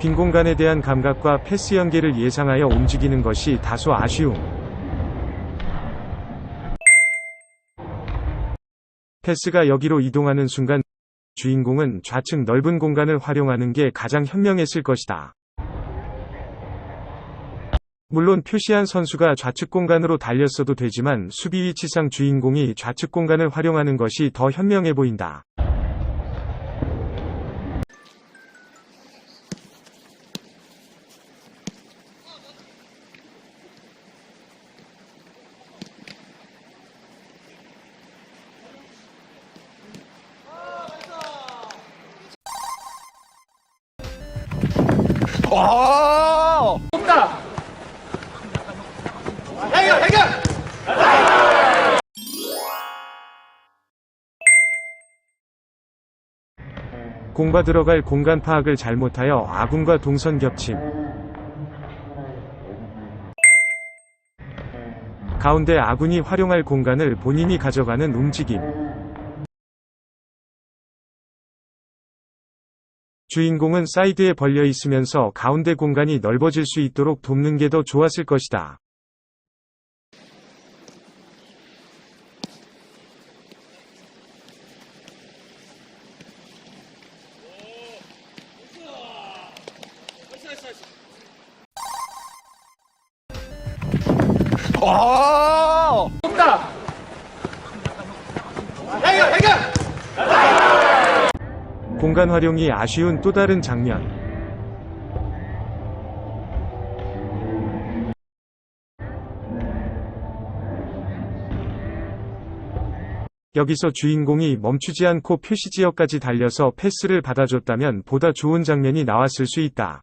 빈 공간에 대한 감각과 패스 연계를 예상하여 움직이는 것이 다소 아쉬움. 패스가 여기로 이동하는 순간 주인공은 좌측 넓은 공간을 활용하는 게 가장 현명했을 것이다. 물론 표시한 선수가 좌측 공간으로 달렸어도 되지만 수비 위치상 주인공이 좌측 공간을 활용하는 것이 더 현명해 보인다. 아! 해결 해결 공바 들어갈 공간 파악을 잘못하여 아군과 동선 겹침. 가운데 아군이 활용할 공간을 본인이 가져가는 움직임. 주인공은 사이드에 벌려 있으면서 가운데 공간이 넓어질 수 있도록 돕는 게 더 좋았을 것이다. 아! 해결 해결 공간 활용이 아쉬운 또 다른 장면. 여기서 주인공이 멈추지 않고 표시 지역까지 달려서 패스를 받아줬다면 보다 좋은 장면이 나왔을 수 있다.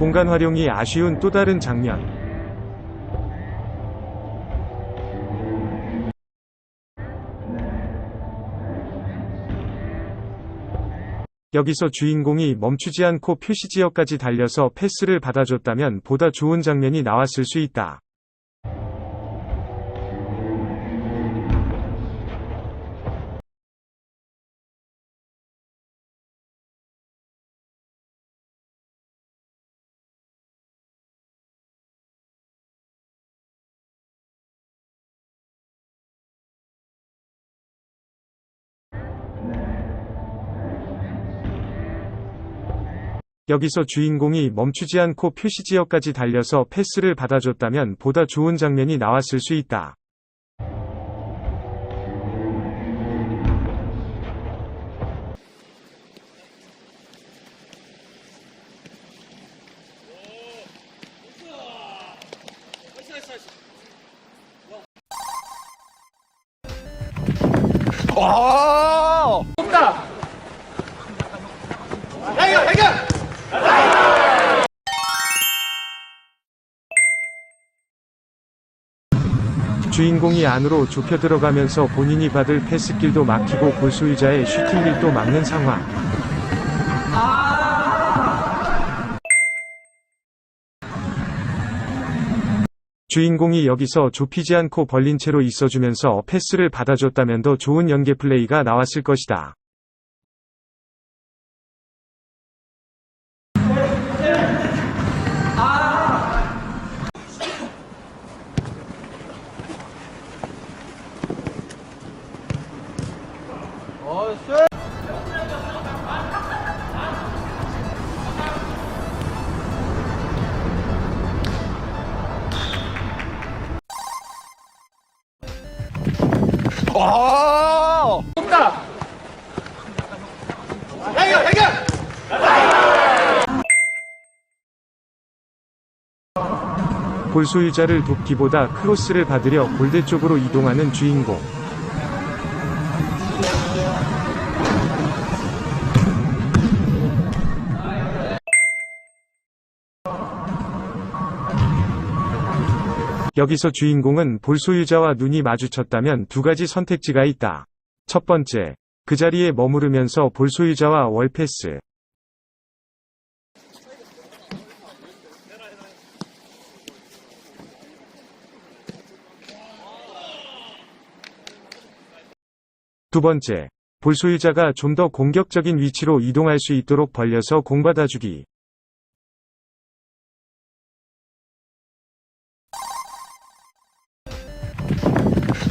공간 활용이 아쉬운 또 다른 장면. 여기서 주인공이 멈추지 않고 표시 지역까지 달려서 패스를 받아줬다면 보다 좋은 장면이 나왔을 수 있다. 여기서 주인공이 멈추지 않고 표시 지역까지 달려서 패스를 받아줬다면 보다 좋은 장면이 나왔을 수 있다. 아! 주인공이 안으로 좁혀 들어가면서 본인이 받을 패스길도 막히고 골수의자의 슈팅길도 막는 상황. 주인공이 여기서 좁히지 않고 벌린 채로 있어주면서 패스를 받아줬다면 더 좋은 연계 플레이가 나왔을 것이다. 아! 해결 해결 골소유자를 돕기보다 크로스를 받으려 골대 쪽으로 이동하는 주인공. 여기서 주인공은 볼 소유자와 눈이 마주쳤다면 두 가지 선택지가 있다. 첫 번째, 그 자리에 머무르면서 볼 소유자와 월패스. 두 번째, 볼 소유자가 좀 더 공격적인 위치로 이동할 수 있도록 벌려서 공받아주기.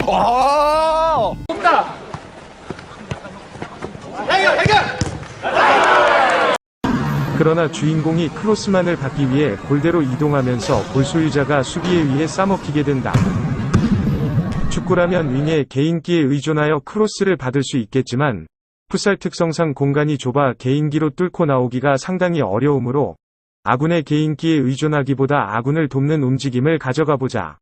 와! 해결 해결 그러나 주인공이 크로스만을 받기 위해 골대로 이동하면서 볼 소유자가 수비에 의해 싸먹히게 된다. 축구라면 윙의 개인기에 의존하여 크로스를 받을 수 있겠지만, 풋살 특성상 공간이 좁아 개인기로 뚫고 나오기가 상당히 어려우므로, 아군의 개인기에 의존하기보다 아군을 돕는 움직임을 가져가 보자.